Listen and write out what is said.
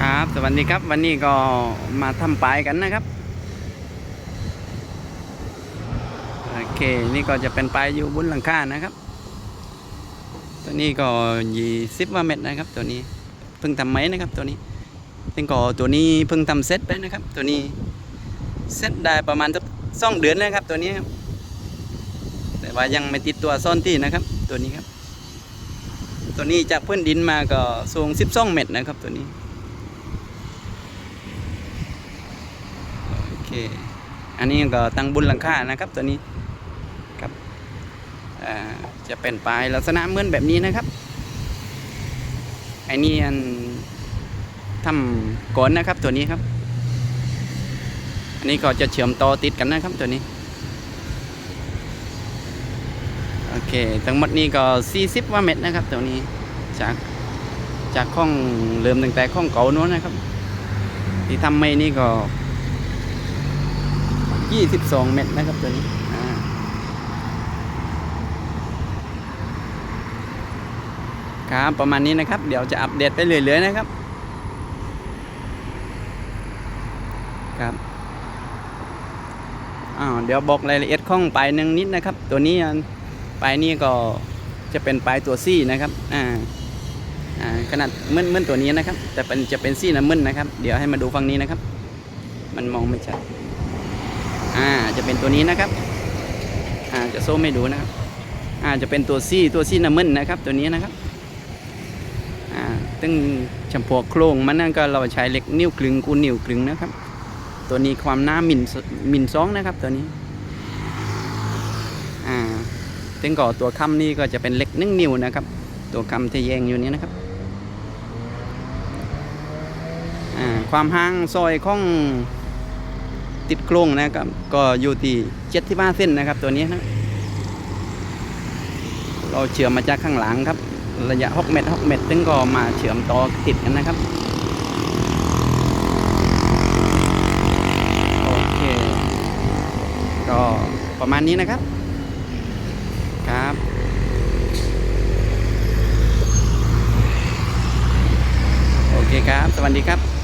ครับ สวัสดีครับ วันนี้ก็มาทำปลายกันนะครับ โอเค นี่ก็จะเป็นปลายอยู่บนหลังคานะครับ ตัวนี้ก็ยี่สิบว่าเม็ดนะครับ ตัวนี้ เพิ่งทำไหมนะครับ ตัวนี้ซึ่งก็ตัวนี้เพิ่งทำเซตไปนะครับ ตัวนี้ เซตได้ประมาณสักสองเดือนแล้วครับ ตัวนี้ครับ แต่ว่ายังไม่ติดตัวซ่อนที่นะครับ ตัวนี้ครับ ตัวนี้จากพื้นดินมาก็สูง12เมตรนะครับ ตัวนี้ โอเคอันนี้ก็ตั้งบุญหลังคานะครับตัวนี้ครับจะเป็นปลายลักษณะเหมือนแบบนี้นะครับอ้นี่อันทำก่อนนะครับตัวนี้ครับ อันนี้ก็จะเชื่อมต่อติดกันนะครับตัวนี้โอเคทั้งหมดนี้ก็ 40ว่าเม็ดนะครับตัวนี้จากจากข้องเริ่มตั้งแต่ข้องเก่าโน้นนะครับ ที่ทำไม่นี่ก็ 22 เม็ดนะครับตัวนี้ครับประมาณนี้นะครับ เดี๋ยวจะอัปเดตไปเรื่อยๆนะครับครับอ้าวเดี๋ยวบอกรายละเอียดข้องปลายหนึ่งนิดนะครับ ตัวนี้ปลายนี้ก็จะเป็นปลายตัวซี่นะครับอ่าอ่าขนาดมึนมึนตัวนี้นะครับ แต่เป็นจะเป็นซี่น้ำมึนนะครับ เดี๋ยวให้มาดูฝั่งนี้นะครับ มันมองไม่ชัด อ่าจะเป็นตัวนี้นะครับอ่าจะโซ่ไม่ดูนะครับอ่าจะเป็นตัวซี่ตัวซี่น้ำมันนะครับ ตัวนี้นะครับอ่าตึ้งจำพวกโครงมันนั่นก็เราใช้เหล็กนิ้วกลึงกูนิ้วกลึงนะครับ ตัวนี้ความหน้ามินมินสองนะครับตัวนี้อ่าตึ้งก่อตัวคำนี่ก็จะเป็นเหล็กนึ่งนิ้วนะครับ ตัวคำที่แยงอยู่นี้นะครับอ่าความห่างซอยของ ติดโครงนะครับ ก็อยู่ที่เจ็ดที่บ้าเส้นนะครับ ตัวนี้นะเราเชื่อมมาจากข้างหลังครับ ระยะ6เมตร6เมตรถึงก็มาเชื่อมต่อติดกันนะครับโอเคก็ประมาณนี้นะครับครับโอเคครับ สวัสดีครับ